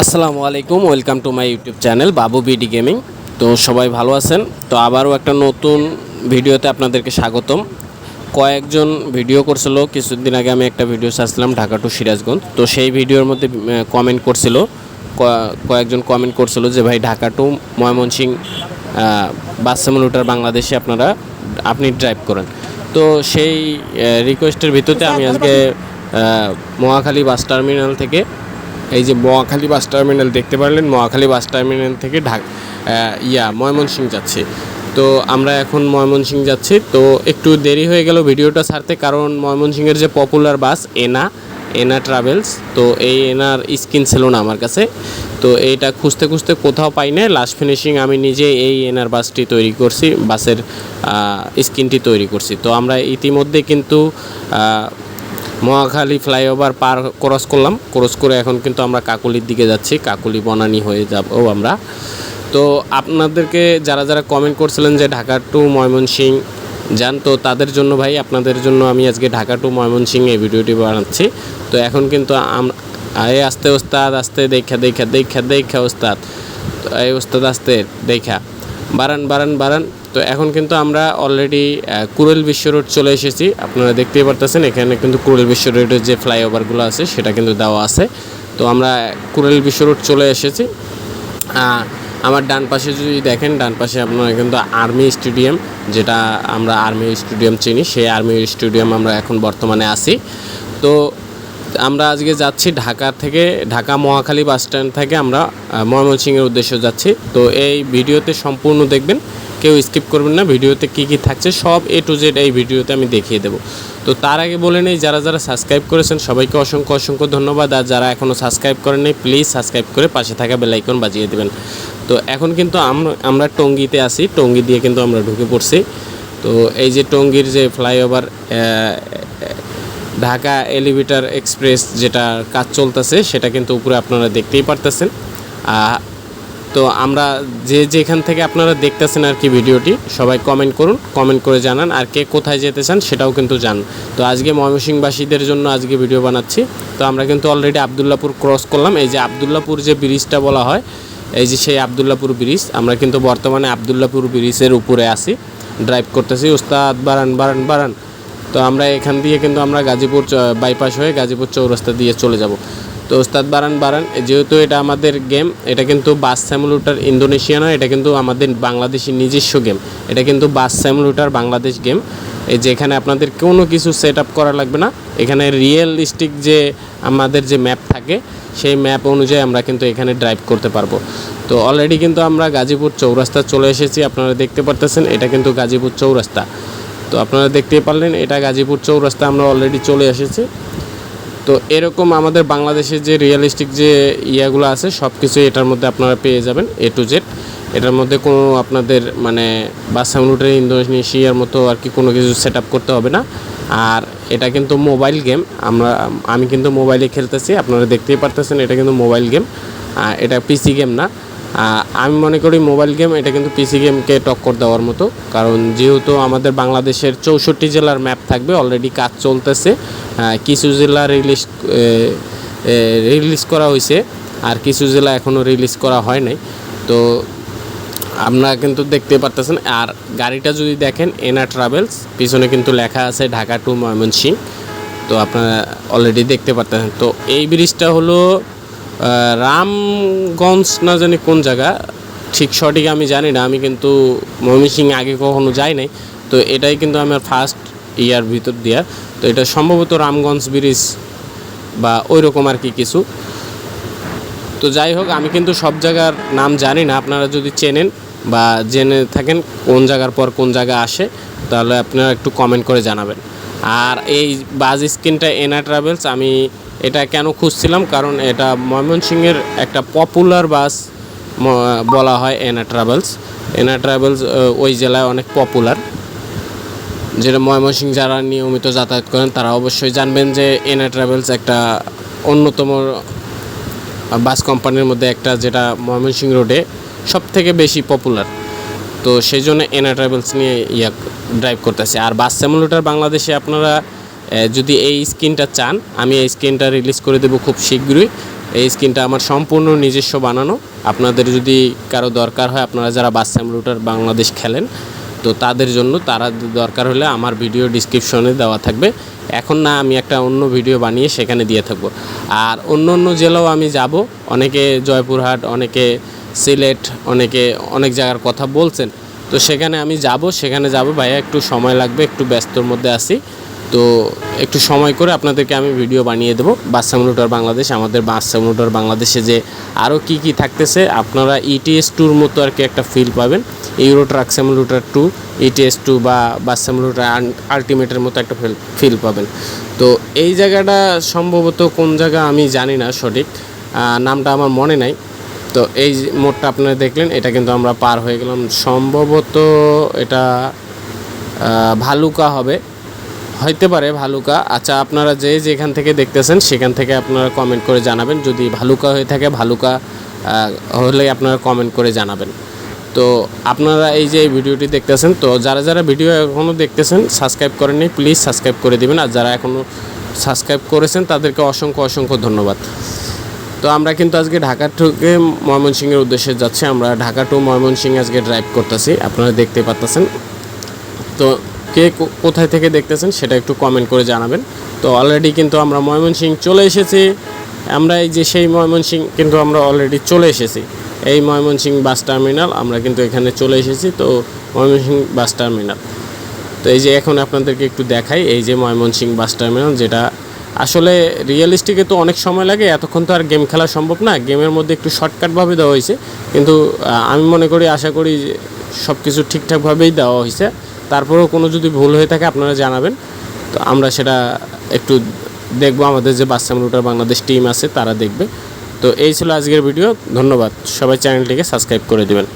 আসসালামু আলাইকুম, welcome to my YouTube channel Babu BD gaming. তো সবাই ভালো আছেন? তো আবারও একটা নতুন ভিডিওতে আপনাদেরকে স্বাগতম। কয়েকজন ভিডিও করছিল, কিছুদিন আগে আমি একটা ভিডিও ছাড়ছিলাম ঢাকা টু সিরাজগঞ্জ। তো সেই ভিডিওর মধ্যে কমেন্ট করছিল কয়েকজন কমেন্ট করছিল যে, ভাই, Dhaka to Mymensingh bus simulator বাংলাদেশে আপনারা, আপনি ড্রাইভ করেন। তো সেই রিকোয়েস্টের ভিত্তিতে আমি আজকে মহাখালী বাস টার্মিনাল থেকে এই যে মহাখালী বাস টার্মিনাল দেখতে পারলেন, মহাখালী বাস টার্মিনাল থেকে ঢাক ইয়া ময়মনসিং যাচ্ছে। তো আমরা এখন ময়মনসিং যাচ্ছি। তো একটু দেরি হয়ে গেল ভিডিওটা ছাড়তে কারণ ময়মনসিংয়ের যে পপুলার বাস, এনা এনা ট্রাভেলস, তো এই এনার স্কিন ছিল না আমার কাছে। তো এইটা খুঁজতে খুঁজতে কোথাও পাই না লাস্ট ফিনিশিং আমি নিজে এই এনার বাসটি তৈরি করছি, বাসের স্কিনটি তৈরি করছি। তো আমরা ইতিমধ্যে কিন্তু মহাখালী ফ্লাইওভার পার ক্রস করলাম। ক্রস করে এখন কিন্তু আমরা কাকুলির দিকে যাচ্ছি। কাকুলি বনানি হয়ে যাব আমরা। তো আপনাদেরকে যারা যারা কমেন্ট করছিলেন যে ঢাকা টু ময়মনসিং যান, তো তাদের জন্য ভাই, আপনাদের জন্য আমি আজকে ঢাকা টু ময়মনসিং এই ভিডিওটি বানাচ্ছি। তো এখন কিন্তু আম- আস্তে ওস্তাদ, আস্তে দেখা দেখা দেখা দেখা ওস্তাদ। এই ওস্তাদ, আস্তে দেখা। বারান বারান বারান তো এখন কিন্তু আমরা অলরেডি কুড়েল বিশ্ব রোড চলে এসেছি। আপনারা দেখতেই পারতেছেন, এখানে কিন্তু কুড়েল বিশ্ব রোডের যে ফ্লাইওভারগুলো আছে, সেটা কিন্তু দেওয়া আছে। তো আমরা কুড়েল বিশ্ব রোড চলে এসেছি। আমার ডান পাশে যদি দেখেন, ডান পাশে আপনারা কিন্তু আর্মি স্টেডিয়াম যেটা আমরা আর্মি স্টেডিয়াম চিনি। সেই আর্মি স্টেডিয়াম আমরা এখন বর্তমানে আছি। তো আমরা আজকে যাচ্ছি ঢাকা থেকে, ঢাকা মহাখালী বাস স্ট্যান্ড থেকে আমরা ময়মনসিংহের উদ্দেশ্যে যাচ্ছি। তো এই ভিডিওতে সম্পূর্ণ দেখবেন। কেউ স্কিপ করবেন না, ভিডিওতে কী কী থাকছে সব এ টু জেড এই ভিডিওতে আমি দেখিয়ে দেবো। তো তার আগে বলে নেই, যারা যারা সাবস্ক্রাইব করেছেন সবাইকে অসংখ্য অসংখ্য ধন্যবাদ, আর যারা এখনও সাবস্ক্রাইব করেন প্লিজ সাবস্ক্রাইব করে পাশে থাকা বেলাইকন বাজিয়ে দেবেন। তো এখন কিন্তু আমরা টঙ্গিতে আছি, টঙ্গি দিয়ে কিন্তু আমরা ঢুকে পড়ছি। তো এই যে টঙ্গির যে ফ্লাইওভার ঢাকা এলিভেটার এক্সপ্রেস যেটা কাজ চলতেছে, সেটা কিন্তু উপরে আপনারা দেখতেই পারতেছেন। তো আমরা যে যেখান থেকে আপনারা দেখতেছেন আর কি ভিডিওটি, সবাই কমেন্ট করুন কমেন্ট করে জানান আর কে কোথায় যেতে চান সেটাও কিন্তু জান তো আজকে ময়মনসিংহবাসীদের জন্য আজকে ভিডিও বানাচ্ছি। তো আমরা কিন্তু অলরেডি আবদুল্লাপুর ক্রস করলাম। এই যে আবদুল্লাপুর যে ব্রিজটা বলা হয়, এই যে সেই আবদুল্লাপুর ব্রিজ আমরা কিন্তু বর্তমানে আবদুল্লাপুর ব্রিজের উপরে আছি। ড্রাইভ করতেছি উস্তাদ বারান বারান বারান তো আমরা এখান দিয়ে কিন্তু আমরা গাজীপুর বাইপাস হয়ে গাজীপুর চৌরাস্তা দিয়ে চলে যাব। তো ওস্তাদ বারান বারান, যেহেতু এটা আমাদের গেম এটা কিন্তু বাস স্যামুলুটার ইন্দোনেশিয়া নয় এটা কিন্তু আমাদের বাংলাদেশি নিজস্ব গেম এটা কিন্তু বাস স্যামুলুটার বাংলাদেশ গেম এই যে এখানে আপনাদের কোনো কিছু সেট আপ করা লাগবে না। এখানে রিয়েলিস্টিক যে আমাদের যে ম্যাপ থাকে, সেই ম্যাপ অনুযায়ী আমরা কিন্তু এখানে ড্রাইভ করতে পারব। তো অলরেডি কিন্তু আমরা গাজীপুর চৌরাস্তা চলে এসেছি, আপনারা দেখতে পারতেছেন, এটা কিন্তু গাজীপুর চৌরাস্তা। তো আপনারা দেখতেই পারলেন, এটা গাজীপুর চৌরাস্তা, আমরা অলরেডি চলে এসেছি। তো এরকম আমাদের বাংলাদেশের যে রিয়েলিস্টিক যে ইয়াগুলো আছে সব কিছু এটার মধ্যে আপনারা পেয়ে যাবেন এ টু জেড এটার মধ্যে কোনো আপনাদের মানে বাসাউনুটের ইন্দোনেশিয়ার মতো আর কি কোনো কিছু সেট করতে হবে না। আর এটা কিন্তু মোবাইল গেম আমরা, আমি কিন্তু মোবাইলে খেলতেছি, আপনারা দেখতেই পারতেছেন, এটা কিন্তু মোবাইল গেম এটা পিসি গেম না। আমি মনে করি মোবাইল গেম এটা কিন্তু পিসি গেমকে টক্কর দেওয়ার মতো। কারণ যেহেতু আমাদের বাংলাদেশের চৌষট্টি জেলার ম্যাপ থাকবে অলরেডি কাজ চলতেছে। কিছু জেলা রিলিজ রিলিজ করা হয়েছে, আর কিছু জেলা এখনও রিলিজ করা হয় নাই। তো আপনারা কিন্তু দেখতে পারতেছেন, আর গাড়িটা যদি দেখেন এনা ট্রাভেলস পিছনে কিন্তু লেখা আছে ঢাকা টু ময়মনসিং তো আপনারা অলরেডি দেখতে পারতেছেন। তো এই ব্রিজটা হলো রামগঞ্জ না জানি কোন জায়গা, ঠিক সঠিক আমি জানি না, আমি কিন্তু ময়মনসিং আগে কখনো যাই নাই। তো এটাই কিন্তু আমার ফার্স্ট ইয়ার ভিতর দিয়া। তো এটা সম্ভবত রামগঞ্জ ব্রিজ বা ওই রকম আর কি কিছু। তো যাই হোক, আমি কিন্তু সব জায়গার নাম জানি না। আপনারা যদি চেনেন বা জেনে থাকেন কোন জায়গার পর কোন জায়গা আসে, তাহলে আপনারা একটু কমেন্ট করে জানাবেন। আর এই বাস স্ক্রিনটা এনা ট্রাভেলস, আমি এটা কেন খুঁজছিলাম? কারণ এটা ময়মনসিংহের একটা পপুলার বাস বলা হয় এনা ট্রাভেলস। এনা ট্রাভেলস ওই জেলায় অনেক পপুলার। যেটা ময়মনসিংহ, যারা নিয়মিত যাতায়াত করেন, তারা অবশ্যই জানবেন যে এনা ট্রাভেলস একটা অন্যতম বাস কোম্পানির মধ্যে একটা, যেটা ময়মনসিংহ রোডে সব থেকে বেশি পপুলার। তো সেই জন্য এনা ট্রাভেলস নিয়ে ইয়া ড্রাইভ করতেছে। আর বাস স্যামুলেটার বাংলাদেশে আপনারা যদি এই স্ক্রিনটা চান, আমি এই স্ক্রিনটা রিলিজ করে দেবো খুব শীঘ্রই। এই স্কিনটা আমার সম্পূর্ণ নিজস্ব বানানো। আপনাদের যদি কারও দরকার হয়, আপনারা যারা বাস রুটার বাংলাদেশ খেলেন, তো তাদের জন্য তারা দরকার হলে আমার ভিডিও ডিসক্রিপশনে দেওয়া থাকবে। এখন না, আমি একটা অন্য ভিডিও বানিয়ে সেখানে দিয়ে থাকব। আর অন্য অন্য জেলাও আমি যাব। অনেকে জয়পুরহাট, অনেকে সিলেট, অনেকে অনেক জায়গার কথা বলছেন। তো সেখানে আমি যাব, সেখানে যাব। ভাইয়া, একটু সময় লাগবে, একটু ব্যস্তর মধ্যে আছি। তো একটু সময় করে আপনাদেরকে আমি ভিডিও বানিয়ে দেবো। বাচ্চা মোটর বাংলাদেশ, আমাদের বাচ্চা মোটর বাংলাদেশে যে আরও কি কি থাকতেছে, আপনারা E ইটিএস টুর মতো আর কি একটা ফিল পাবেন। Euro Truck Simulator two ETS two বা বাস স্যামুলুটার আলটিমেটের মতো একটা ফিল ফিল পাবেন। তো এই জায়গাটা সম্ভবত কোন জায়গা আমি জানি না সঠিক। নামটা আমার মনে নাই। তো এই মোড়টা আপনারা দেখলেন, এটা কিন্তু আমরা পার হয়ে গেলাম। সম্ভবত এটা ভালুকা হবে। হইতে পারে ভালুকা। আচ্ছা আপনারা যে যেখান থেকে দেখতেছেন, সেখান থেকে আপনারা কমেন্ট করে জানাবেন। যদি ভালুকা হয়ে থাকে, ভালুকা হলে আপনারা কমেন্ট করে জানাবেন। তো আপনারা এই যে ভিডিওটি দেখতেছেন, তো যারা যারা ভিডিও এখনও দেখতেছেন সাবস্ক্রাইব করেননি প্লিজ সাবস্ক্রাইব করে দিবেন। আর যারা এখনও সাবস্ক্রাইব করেছেন, তাদেরকে অসংখ্য অসংখ্য ধন্যবাদ। তো আমরা কিন্তু আজকে ঢাকা থেকে ময়মনসিংহের উদ্দেশ্যে যাচ্ছি। আমরা ঢাকা টু ময়মনসিংহ আজকে ড্রাইভ করতেছি। আপনারা দেখতে পাচ্ছেন তো কে কোথায় থেকে দেখতেছেন সেটা একটু কমেন্ট করে জানাবেন। তো অলরেডি কিন্তু আমরা ময়মনসিংহ চলে এসেছি। আমরা এই যে সেই ময়মনসিংহ কিন্তু আমরা অলরেডি চলে এসেছি। এই ময়মনসিংহ বাস টার্মিনাল আমরা কিন্তু এখানে চলে এসেছি। তো ময়মনসিংহ বাস টার্মিনাল। তো এই যে এখন আপনাদেরকে একটু দেখাই। এই যে ময়মনসিংহ বাস টার্মিনাল যেটা আসলে রিয়েলিস্টিকে তো অনেক সময় লাগে, এতক্ষণ তো আর গেম খেলা সম্ভব না গেমের মধ্যে একটু শর্টকাটভাবে দেওয়া হয়েছে। কিন্তু আমি মনে করি, আশা করি সব কিছু ঠিকঠাকভাবেই দেওয়া হয়েছে। তারপরেও কোনো যদি ভুল হয়ে থাকে, আপনারা জানাবেন। তো আমরা সেটা একটু দেখব, আমাদের যে বাচ্চাম রুটার বাংলাদেশ টিম আছে, তারা দেখবে। তো এই ছিল আজকের ভিডিও ধন্যবাদ। সবাই চ্যানেলটিকে সাবস্ক্রাইব করে দেবেন।